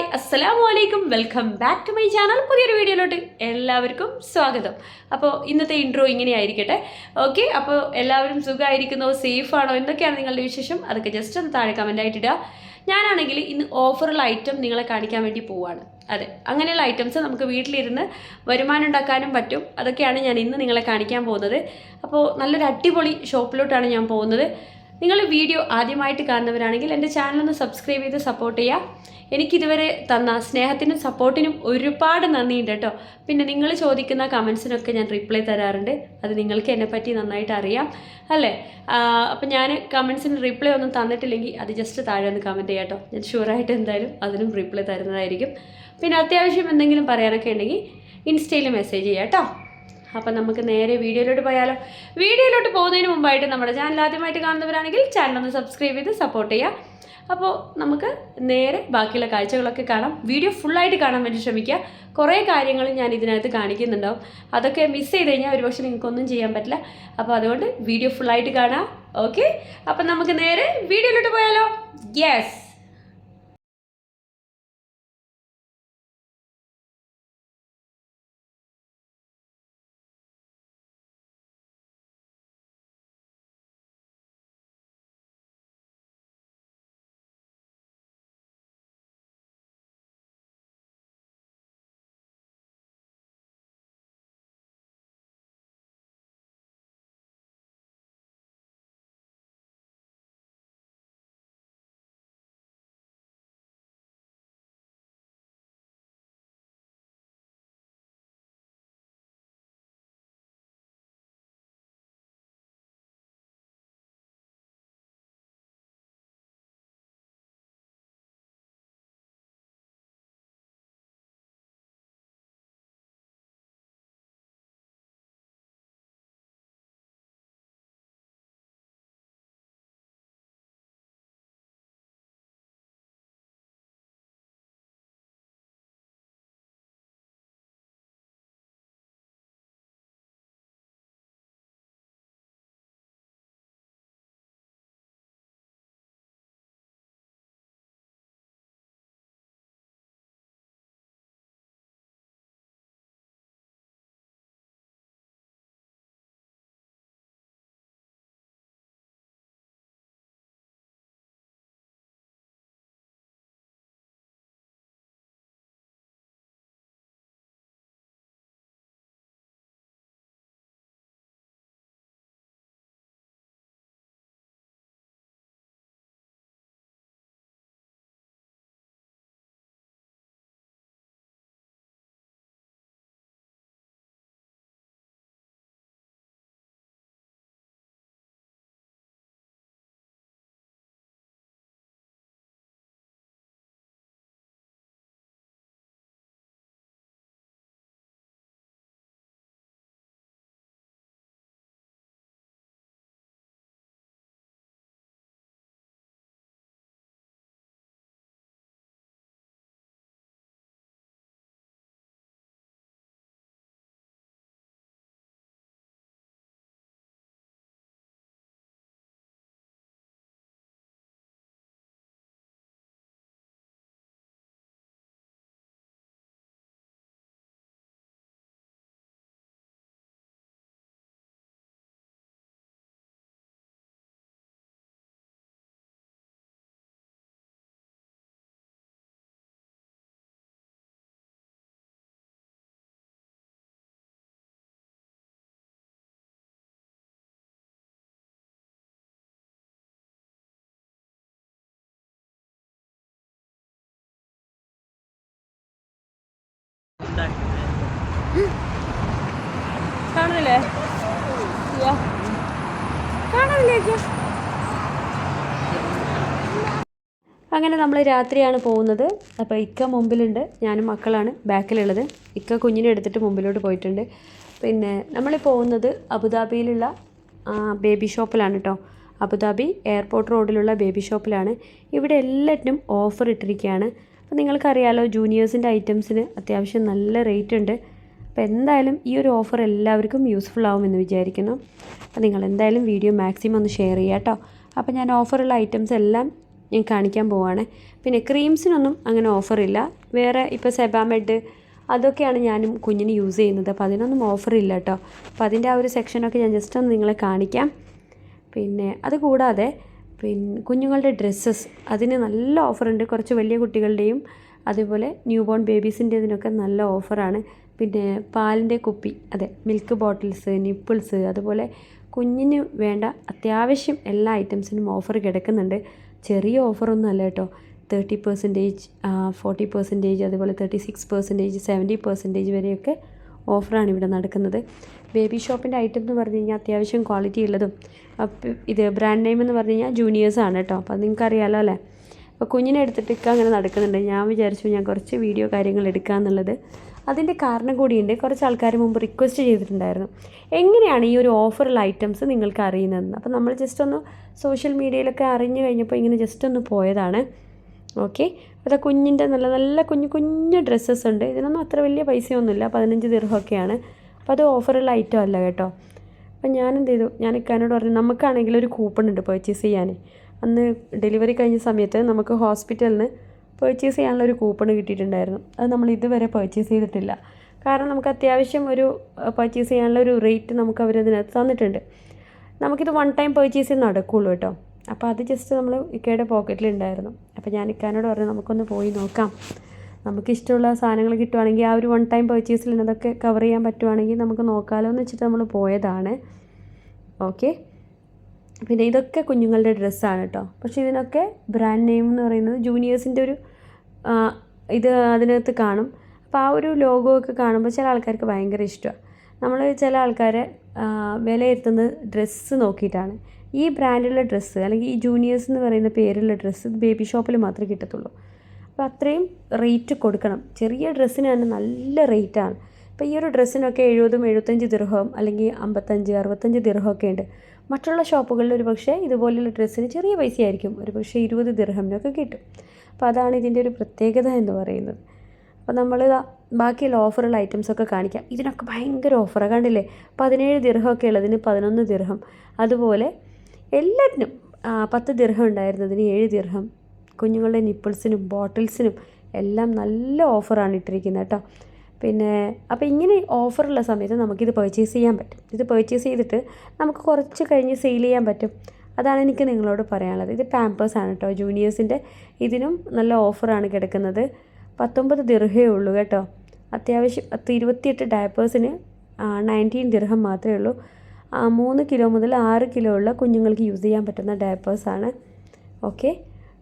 Hi അസ്സലാമു അലൈക്കും welcome back to my channel. പുതിയൊരു വീഡിയോയിലോട്ട് എല്ലാവർക്കും സ്വാഗതം. അപ്പോൾ ഇന്നത്തെ ഇൻട്രോ ഇങ്ങനെ ആയിരിക്കട്ടെ ഓക്കെ അപ്പോൾ എല്ലാവരും സുഖമായിരിക്കുന്നോ? സേഫ് ആണോ എന്തൊക്കെയാണ് നിങ്ങളുടെ വിശേഷം? അതൊക്കെ ജസ്റ്റ് ഒന്ന് താഴെ കമന്റ് ആയിട്ടിടുക ഞാനാണെങ്കിൽ ഇന്ന് ഓഫറുള്ള ഐറ്റം നിങ്ങളെ കാണിക്കാൻ വേണ്ടി പോവാണ്. അതെ അങ്ങനെയുള്ള ഐറ്റംസ് നമുക്ക് വീട്ടിലിരുന്ന് വരുമാനം ഉണ്ടാക്കാനും പറ്റും. അതൊക്കെയാണ് ഞാൻ ഇന്ന് നിങ്ങളെ കാണിക്കാൻ പോകുന്നത്. അപ്പോൾ നല്ലൊരു അടിപൊളി ഷോപ്പിലോട്ടാണ് ഞാൻ പോകുന്നത്. നിങ്ങൾ വീഡിയോ ആദ്യമായിട്ട് കാണുന്നവരാണെങ്കിൽ എന്റെ ചാനലൊന്ന് സബ്സ്ക്രൈബ് ചെയ്ത് സപ്പോർട്ട് ചെയ്യുക. എനിക്കിതുവരെ തന്ന സ്നേഹത്തിനും സപ്പോർട്ടിനും ഒരുപാട് നന്ദിയുണ്ട് കേട്ടോ. പിന്നെ നിങ്ങൾ ചോദിക്കുന്ന കമൻസിനൊക്കെ ഞാൻ റിപ്ലൈ തരാറുണ്ട്. അത് നിങ്ങൾക്ക് എന്നെപ്പറ്റി നന്നായിട്ട് അറിയാം അല്ലേ? അപ്പം ഞാൻ കമൻസിന് റിപ്ലൈ ഒന്നും തന്നിട്ടില്ലെങ്കിൽ അത് ജസ്റ്റ് താഴെ ഒന്ന് കമന്റ് ചെയ്യാം കേട്ടോ. ഞാൻ ഷുവറായിട്ട് എന്തായാലും അതിനും റിപ്ലൈ തരുന്നതായിരിക്കും. പിന്നെ അത്യാവശ്യം എന്തെങ്കിലും പറയാനൊക്കെ ഉണ്ടെങ്കിൽ ഇൻസ്റ്റയിൽ മെസ്സേജ് ചെയ്യാം കേട്ടോ. അപ്പം നമുക്ക് നേരെ വീഡിയോയിലോട്ട് പോയാലോ. വീഡിയോയിലോട്ട് പോകുന്നതിന് മുമ്പായിട്ട് നമ്മുടെ ചാനൽ ആദ്യമായിട്ട് കാണുന്നവരാണെങ്കിൽ ചാനൽ ഒന്ന് സബ്സ്ക്രൈബ് ചെയ്ത് സപ്പോർട്ട് ചെയ്യുക. അപ്പോൾ നമുക്ക് നേരെ ബാക്കിയുള്ള കാഴ്ചകളൊക്കെ കാണാം. വീഡിയോ ഫുള്ളായിട്ട് കാണാൻ വേണ്ടി ശ്രമിക്കുക. കുറേ കാര്യങ്ങൾ ഞാൻ ഇതിനകത്ത് കാണിക്കുന്നുണ്ടാവും. അതൊക്കെ മിസ് ചെയ്ത് കഴിഞ്ഞാൽ ഒരുപക്ഷെ നിങ്ങൾക്കൊന്നും ചെയ്യാൻ പറ്റില്ല. അപ്പോൾ അതുകൊണ്ട് വീഡിയോ ഫുള്ളായിട്ട് കാണാം. ഓക്കെ അപ്പം നമുക്ക് നേരെ വീഡിയോയിലോട്ട് പോയാലോ? യെസ് കാണുന്നില്ലേ. കാണുന്നില്ലേ അങ്ങനെ നമ്മൾ രാത്രിയാണ് പോകുന്നത്. അപ്പോൾ ഇക്ക മുമ്പിലുണ്ട്. ഞാനും മക്കളാണ് ബാക്കിലുള്ളത്. ഇക്ക കുഞ്ഞിനെ എടുത്തിട്ട് മുമ്പിലോട്ട് പോയിട്ടുണ്ട്. പിന്നെ നമ്മൾ പോകുന്നത് അബുദാബിയിലുള്ള ബേബി ഷോപ്പിലാണ് കേട്ടോ. അബുദാബി എയർപോർട്ട് റോഡിലുള്ള ബേബി ഷോപ്പിലാണ്. ഇവിടെ എല്ലാറ്റിനും ഓഫർ ഇട്ടിരിക്കുകയാണ്. അപ്പോൾ നിങ്ങൾക്കറിയാലോ ജൂനിയേഴ്സിന്റെ ഐറ്റംസിന് അത്യാവശ്യം നല്ല റേറ്റ് ഉണ്ട്. അപ്പോൾ എന്തായാലും ഈ ഒരു ഓഫർ എല്ലാവർക്കും യൂസ്ഫുൾ ആവുമെന്ന് വിചാരിക്കുന്നു. അപ്പോൾ നിങ്ങൾ എന്തായാലും വീഡിയോ മാക്സിമം ഒന്ന് ഷെയർ ചെയ്യുക കേട്ടോ. അപ്പോൾ ഞാൻ ഓഫറുള്ള ഐറ്റംസ് എല്ലാം ഞാൻ കാണിക്കാൻ പോവാണ്. പിന്നെ ക്രീംസിനൊന്നും അങ്ങനെ ഓഫറില്ല വേറെ ഇപ്പോൾ സെബാമെഡ് അതൊക്കെയാണ് ഞാനും കുഞ്ഞിന് യൂസ് ചെയ്യുന്നത്. അപ്പോൾ അതിനൊന്നും ഓഫറില്ല കേട്ടോ. അപ്പോൾ അതിന്റെ ആ ഒരു സെക്ഷനൊക്കെ ഞാൻ ജസ്റ്റ് ഒന്ന് നിങ്ങളെ കാണിക്കാം. പിന്നെ അത് കൂടാതെ പിന്നെ കുഞ്ഞുങ്ങളുടെ ഡ്രസ്സസ്. അതിന് നല്ല ഓഫറുണ്ട്. കുറച്ച് വലിയ കുട്ടികളുടെയും അതുപോലെ ന്യൂ ബോൺ ബേബീസിന്റെ ഇതിനൊക്കെ നല്ല ഓഫറാണ്. പിന്നെ പാലിന്റെ കുപ്പി അതെ മിൽക്ക് ബോട്ടിൽസ് നിപ്പിൾസ് അതുപോലെ കുഞ്ഞിന് വേണ്ട അത്യാവശ്യം എല്ലാ ഐറ്റംസിനും ഓഫർ കിടക്കുന്നുണ്ട്. ചെറിയ ഓഫറൊന്നും അല്ല കേട്ടോ. തേർട്ടി പെർസെന്റേജ് ഫോർട്ടി പെർസെന്റേജ് അതുപോലെ thirty six percentage seventy percentage വരെയൊക്കെ ഓഫറാണ് ഇവിടെ നടക്കുന്നത്. ബേബി ഷോപ്പിന്റെ ഐറ്റം എന്ന് പറഞ്ഞു കഴിഞ്ഞാൽ അത്യാവശ്യം ക്വാളിറ്റി ഉള്ളതും ഇത് ബ്രാൻഡ് നെയിം എന്ന് പറഞ്ഞു കഴിഞ്ഞാൽ ജൂനിയേഴ്സാണ് കേട്ടോ. അപ്പോൾ നിങ്ങൾക്ക് അറിയാമല്ലോ അല്ലേ? അപ്പോൾ കുഞ്ഞിനെ എടുത്തിട്ട് ഇക്ക അങ്ങനെ നടക്കുന്നുണ്ട്. ഞാൻ വിചാരിച്ചു ഞാൻ കുറച്ച് വീഡിയോ കാര്യങ്ങൾ എടുക്കാമെന്നുള്ളത് അതിന്റെ കാരണം കൂടിയുണ്ട്. കുറച്ച് ആൾക്കാർ മുമ്പ് റിക്വസ്റ്റ് ചെയ്തിട്ടുണ്ടായിരുന്നു. എങ്ങനെയാണ് ഈ ഒരു ഓഫറുള്ള ഐറ്റംസ് നിങ്ങൾക്ക് അറിയുന്നതെന്ന്? അപ്പോൾ നമ്മൾ ജസ്റ്റ് ഒന്ന് സോഷ്യൽ മീഡിയയിലൊക്കെ അറിഞ്ഞു കഴിഞ്ഞപ്പോൾ ഇങ്ങനെ ജസ്റ്റ് ഒന്ന് പോയതാണ്. ഓക്കെ അത് കുഞ്ഞിന്റെ നല്ല നല്ല കുഞ്ഞു കുഞ്ഞു ഡ്രസ്സസ് ഉണ്ട്. ഇതിനൊന്നും അത്ര വലിയ പൈസയൊന്നുമില്ല. പതിനഞ്ച് ദിർഹമൊക്കെയാണ്. അപ്പോൾ അത് ഓഫറുള്ള ഐറ്റം അല്ല കേട്ടോ. അപ്പം ഞാൻ എന്ത് ചെയ്തു ഞാൻ ഇക്കാനോട് പറഞ്ഞു നമുക്കാണെങ്കിൽ ഒരു കൂപ്പൺ ഉണ്ട് പർച്ചേസ് ചെയ്യാൻ അന്ന് ഡെലിവറി കഴിഞ്ഞ സമയത്ത് നമുക്ക് ഹോസ്പിറ്റലിന് പർച്ചേസ് ചെയ്യാനുള്ള ഒരു കൂപ്പൺ കിട്ടിയിട്ടുണ്ടായിരുന്നു. അത് നമ്മൾ ഇതുവരെ പർച്ചേസ് ചെയ്തിട്ടില്ല. കാരണം നമുക്ക് അത്യാവശ്യം ഒരു പർച്ചേസ് ചെയ്യാനുള്ള ഒരു റേറ്റ് നമുക്ക് അവരതിനകത്ത് തന്നിട്ടുണ്ട്. നമുക്കിത് വൺ ടൈം പർച്ചേസ് നടക്കുകയുള്ളൂ കേട്ടോ. അപ്പോൾ അത് ജസ്റ്റ് നമ്മൾ ഇക്കയുടെ പോക്കറ്റിലുണ്ടായിരുന്നു അപ്പോൾ ഞാൻ ഇക്കാനോട് പറഞ്ഞു നമുക്കൊന്ന് പോയി നോക്കാം. നമുക്ക് ഇഷ്ടമുള്ള സാധനങ്ങൾ കിട്ടുവാണെങ്കിൽ ആ ഒരു വൺ ടൈം പർച്ചേസിൽ അതൊക്കെ കവർ ചെയ്യാൻ പറ്റുവാണെങ്കിൽ നമുക്ക് നോക്കാമല്ലോ എന്ന് വെച്ചിട്ട് നമ്മൾ പോയതാണ്. ഓക്കെ പിന്നെ ഇതൊക്കെ കുഞ്ഞുങ്ങളുടെ ഡ്രസ്സാണ് കേട്ടോ പക്ഷേ ഇതിനൊക്കെ ബ്രാൻഡ് നെയിം എന്ന് പറയുന്നത് ജൂനിയേഴ്സിന്റെ ഒരു ഇത് അതിനകത്ത് കാണും. അപ്പോൾ ആ ഒരു ലോഗോ ഒക്കെ കാണുമ്പോൾ ചില ആൾക്കാർക്ക് ഭയങ്കര ഇഷ്ടമാണ് നമ്മൾ ചില ആൾക്കാരെ വിലയിരുത്തുന്നത് ഡ്രസ്സ് നോക്കിയിട്ടാണ്. ഈ ബ്രാൻഡിലുള്ള ഡ്രസ്സ് അല്ലെങ്കിൽ ഈ ജൂനിയേഴ്സ് എന്ന് പറയുന്ന പേരുള്ള ഡ്രസ്സ് ബേബി ഷോപ്പിൽ മാത്രമേ കിട്ടത്തുള്ളൂ. അപ്പോൾ അത്രയും റേറ്റ് കൊടുക്കണം. ചെറിയ ഡ്രസ്സിന് തന്നെ നല്ല റേറ്റാണ് അപ്പോൾ ഈ ഒരു ഡ്രസ്സിനൊക്കെ എഴുപതും എഴുപത്തഞ്ച് ദിർഹവും അല്ലെങ്കിൽ അമ്പത്തഞ്ച് അറുപത്തഞ്ച് ദിർഹമൊക്കെ ഉണ്ട്. മറ്റുള്ള ഷോപ്പുകളിൽ ഒരു പക്ഷേ ഇതുപോലെയുള്ള ഡ്രസ്സിന് ചെറിയ പൈസയായിരിക്കും. ഒരു പക്ഷേ ഇരുപത് ദിർഹമിനൊക്കെ കിട്ടും. അപ്പോൾ അതാണ് ഇതിന്റെ ഒരു പ്രത്യേകത എന്ന് പറയുന്നത്. അപ്പോൾ നമ്മൾ ബാക്കിയുള്ള ഓഫറുള്ള ഐറ്റംസൊക്കെ കാണിക്കാം. ഇതിനൊക്കെ ഭയങ്കര ഓഫറാണ് കണ്ടില്ലേ? പതിനേഴ് ദിർഹമൊക്കെ ഉള്ളതിന് പതിനൊന്ന് ദിർഹം അതുപോലെ എല്ലാറ്റിനും ആ, പത്ത് ദിർഹം ഉണ്ടായിരുന്നതിന് ഏഴ് ദിർഹം കുഞ്ഞുങ്ങളുടെ നിപ്പിൾസിനും ബോട്ടിൽസിനും എല്ലാം നല്ല ഓഫറാണ് ഇട്ടിരിക്കുന്നത് കേട്ടോ. പിന്നെ അപ്പോൾ ഇങ്ങനെ ഓഫറുള്ള സമയത്ത് നമുക്കിത് പർച്ചേസ് ചെയ്യാൻ പറ്റും. ഇത് പർച്ചേസ് ചെയ്തിട്ട് നമുക്ക് കുറച്ച് കഴിഞ്ഞ് സെയിൽ ചെയ്യാൻ പറ്റും. അതാണ് എനിക്ക് നിങ്ങളോട് പറയാനുള്ളത്. ഇത് പാമ്പേഴ്സ് ആണ് കേട്ടോ. ജൂനിയേഴ്സിന്റെ ഇതിനും നല്ല ഓഫറാണ് കിടക്കുന്നത്. പത്തൊമ്പത് ദിർഹേ ഉള്ളൂ കേട്ടോ. അത്യാവശ്യം പത്ത് ഇരുപത്തിയെട്ട് ഡയപ്പേഴ്സിന് നയന്റീൻ ദിർഹം മാത്രമേ ഉള്ളൂ. മൂന്ന് കിലോ മുതൽ ആറ് കിലോ ഉള്ള കുഞ്ഞുങ്ങൾക്ക് യൂസ് ചെയ്യാൻ പറ്റുന്ന ഡയപ്പേഴ്സാണ് ഓക്കെ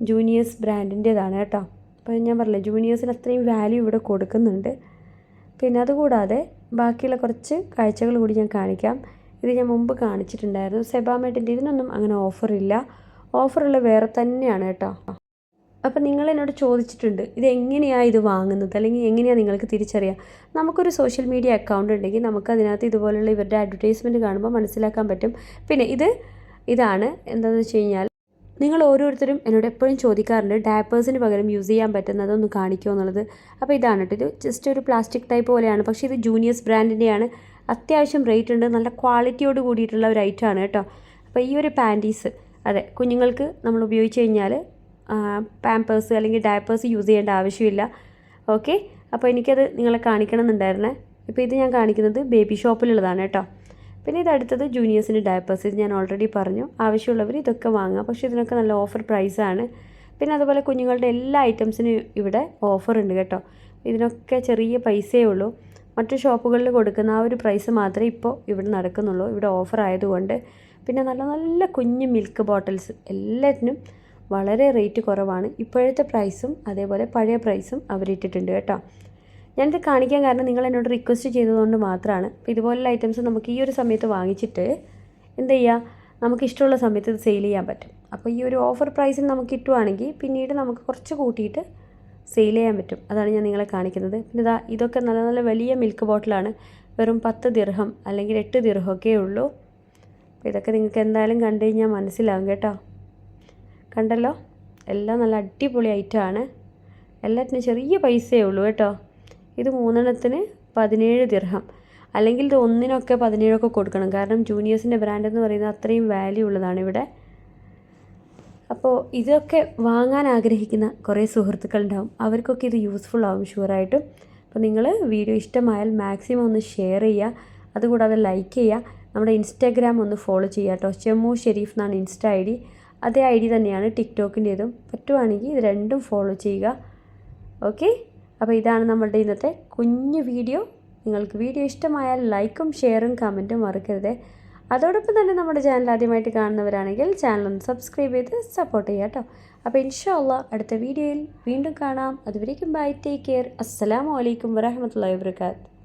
ജൂനിയേഴ്സ് ബ്രാൻഡിന്റേതാണ് കേട്ടോ. അപ്പോൾ ഞാൻ പറഞ്ഞില്ലേ ജൂനിയേഴ്സിന് അത്രയും വാല്യൂ ഇവിടെ കൊടുക്കുന്നുണ്ട്. പിന്നെ അതുകൂടാതെ ബാക്കിയുള്ള കുറച്ച് കാഴ്ചകൾ കൂടി ഞാൻ കാണിക്കാം. ഇത് ഞാൻ മുമ്പ് കാണിച്ചിട്ടുണ്ടായിരുന്നു. സെബാമേട്ടിന്റെ ഇതിനൊന്നും അങ്ങനെ ഓഫറില്ല ഓഫറുള്ള വേറെ തന്നെയാണ് കേട്ടോ. അപ്പോൾ നിങ്ങൾ എന്നോട് ചോദിച്ചിട്ടുണ്ട് ഇത് എങ്ങനെയാണ് ഇത് വാങ്ങുന്നത്? അല്ലെങ്കിൽ എങ്ങനെയാണ് നിങ്ങൾക്ക് തിരിച്ചറിയാം? നമുക്കൊരു സോഷ്യൽ മീഡിയ അക്കൗണ്ട് ഉണ്ടെങ്കിൽ നമുക്ക് അതിനകത്ത് ഇതുപോലുള്ള ഇവരുടെ അഡ്വർടൈസ്മെന്റ് കാണുമ്പോൾ മനസ്സിലാക്കാൻ പറ്റും. പിന്നെ ഇത് ഇതാണ് എന്താണെന്ന് വെച്ച് കഴിഞ്ഞാൽ നിങ്ങൾ ഓരോരുത്തരും എന്നോട് എപ്പോഴും ചോദിക്കാറുണ്ട് ഡയപ്പേഴ്സിന് പകരം യൂസ് ചെയ്യാൻ പറ്റുന്നതൊന്ന് കാണിക്കുമോ എന്നുള്ളത്. അപ്പോൾ ഇതാണ് കേട്ടോ. ഇത് ജസ്റ്റ് ഒരു പ്ലാസ്റ്റിക് ടൈപ്പ് പോലെയാണ്. പക്ഷേ ഇത് ജൂനിയേഴ്സ് ബ്രാൻഡിന്റെയാണ് അത്യാവശ്യം റേറ്റ് ഉണ്ട്. നല്ല ക്വാളിറ്റിയോട് കൂടിയിട്ടുള്ള ഒരു ഐറ്റമാണ് കേട്ടോ. അപ്പോൾ ഈ ഒരു പാന്റീസ് അതെ കുഞ്ഞുങ്ങൾക്ക് നമ്മൾ ഉപയോഗിച്ച് കഴിഞ്ഞാൽ പാമ്പേഴ്സ് അല്ലെങ്കിൽ ഡയപ്പേഴ്സ് യൂസ് ചെയ്യേണ്ട ആവശ്യമില്ല. ഓക്കെ അപ്പോൾ എനിക്കത് നിങ്ങളെ കാണിക്കണം എന്നുണ്ടായിരുന്നേ ഇപ്പോൾ ഇത് ഞാൻ കാണിക്കുന്നത് ബേബി ഷോപ്പിലുള്ളതാണ് കേട്ടോ. പിന്നെ ഇത് അടുത്തത് ജൂനിയേഴ്സിന്റെ ഡയപ്പേഴ്സ് ഇത് ഞാൻ ഓൾറെഡി പറഞ്ഞു. ആവശ്യമുള്ളവർ ഇതൊക്കെ വാങ്ങാം. പക്ഷേ ഇതിനൊക്കെ നല്ല ഓഫർ പ്രൈസാണ് പിന്നെ അതുപോലെ കുഞ്ഞുങ്ങളുടെ എല്ലാ ഐറ്റംസിനും ഇവിടെ ഓഫർ ഉണ്ട് കേട്ടോ. ഇതിനൊക്കെ ചെറിയ പൈസയേ ഉള്ളൂ. മറ്റു ഷോപ്പുകളിൽ കൊടുക്കുന്ന ആ ഒരു പ്രൈസ് മാത്രമേ ഇപ്പോൾ ഇവിടെ നടക്കുന്നുള്ളൂ. ഇവിടെ ഓഫർ ആയതുകൊണ്ട്. പിന്നെ നല്ല നല്ല കുഞ്ഞ് മിൽക്ക് ബോട്ടിൽസ് എല്ലാറ്റിനും വളരെ റേറ്റ് കുറവാണ്. ഇപ്പോഴത്തെ പ്രൈസും അതേപോലെ പഴയ പ്രൈസും അവരിട്ടിട്ടുണ്ട് കേട്ടോ. ഞാനിത് കാണിക്കാൻ കാരണം നിങ്ങൾ എന്നോട് റിക്വസ്റ്റ് ചെയ്തതുകൊണ്ട് മാത്രമാണ്. അപ്പോൾ ഇതുപോലുള്ള ഐറ്റംസ് നമുക്ക് ഈ ഒരു സമയത്ത് വാങ്ങിച്ചിട്ട് എന്ത് ചെയ്യുക നമുക്ക് ഇഷ്ടമുള്ള സമയത്ത് ഇത് സെയിൽ ചെയ്യാൻ പറ്റും. അപ്പോൾ ഈ ഒരു ഓഫർ പ്രൈസിൽ നമുക്ക് കിട്ടുവാണെങ്കിൽ പിന്നീട് നമുക്ക് കുറച്ച് കൂട്ടിയിട്ട് സെയിൽ ചെയ്യാൻ പറ്റും. അതാണ് ഞാൻ നിങ്ങളെ കാണിക്കുന്നത്. പിന്നെ ഇതാ ഇതൊക്കെ നല്ല നല്ല വലിയ മിൽക്ക് ബോട്ടിലാണ് വെറും പത്ത് ദിർഹം അല്ലെങ്കിൽ എട്ട് ദിർഹമൊക്കെ ഉള്ളൂ. അപ്പോൾ ഇതൊക്കെ നിങ്ങൾക്ക് എന്തായാലും കണ്ടു കഴിഞ്ഞാൽ മനസ്സിലാവും കേട്ടോ. കണ്ടല്ലോ? എല്ലാം നല്ല അടിപൊളി ഐറ്റമാണ് എല്ലാത്തിനും ചെറിയ പൈസയേ ഉള്ളൂ കേട്ടോ. ഇത് മൂന്നെണ്ണത്തിന് പതിനേഴ് ദിർഹം. അല്ലെങ്കിൽ ഇത് ഒന്നിനൊക്കെ പതിനേഴൊക്കെ കൊടുക്കണം. കാരണം ജൂനിയേഴ്സിന്റെ ബ്രാൻഡ് എന്ന് പറയുന്നത് അത്രയും വാല്യൂ ഉള്ളതാണ് ഇവിടെ. അപ്പോൾ ഇതൊക്കെ വാങ്ങാൻ ആഗ്രഹിക്കുന്ന കുറേ സുഹൃത്തുക്കൾ സുഹൃത്തുക്കളുണ്ടാവും. അവർക്കൊക്കെ ഇത് യൂസ്ഫുൾ ആവും ഷുവറായിട്ടും അപ്പോൾ നിങ്ങൾ വീഡിയോ ഇഷ്ടമായാൽ മാക്സിമം ഒന്ന് ഷെയർ ചെയ്യുക. അതുകൂടാതെ ലൈക്ക് ചെയ്യുക. നമ്മുടെ ഇൻസ്റ്റാഗ്രാം ഒന്ന് ഫോളോ ചെയ്യുക കേട്ടോ. ചെമ്മു ഷെരീഫ് എന്നാണ് ഇൻസ്റ്റ ഐ ഡി അതേ ഐ ഡി തന്നെയാണ് ടിക്ടോക്കിന്റേതും പറ്റുവാണെങ്കിൽ ഇത് രണ്ടും ഫോളോ ചെയ്യുക. ഓക്കെ അപ്പോൾ ഇതാണ് നമ്മളുടെ ഇന്നത്തെ കുഞ്ഞു വീഡിയോ. നിങ്ങൾക്ക് വീഡിയോ ഇഷ്ടമായാൽ ലൈക്കും ഷെയറും കമന്റും മറക്കരുത്. അതോടൊപ്പം തന്നെ നമ്മുടെ ചാനൽ ആദ്യമായിട്ട് കാണുന്നവരാണെങ്കിൽ ചാനൽ ഒന്ന് സബ്സ്ക്രൈബ് ചെയ്ത് സപ്പോർട്ട് ചെയ്യുക കേട്ടോ. അപ്പോൾ ഇൻഷാല്ല അടുത്ത വീഡിയോയിൽ വീണ്ടും കാണാം. അതുവരേക്കും ബൈ ടേക്ക് കെയർ അസ്സാം വലൈക്കും വരഹമുല്ലാ വാബർക്കാത്ത്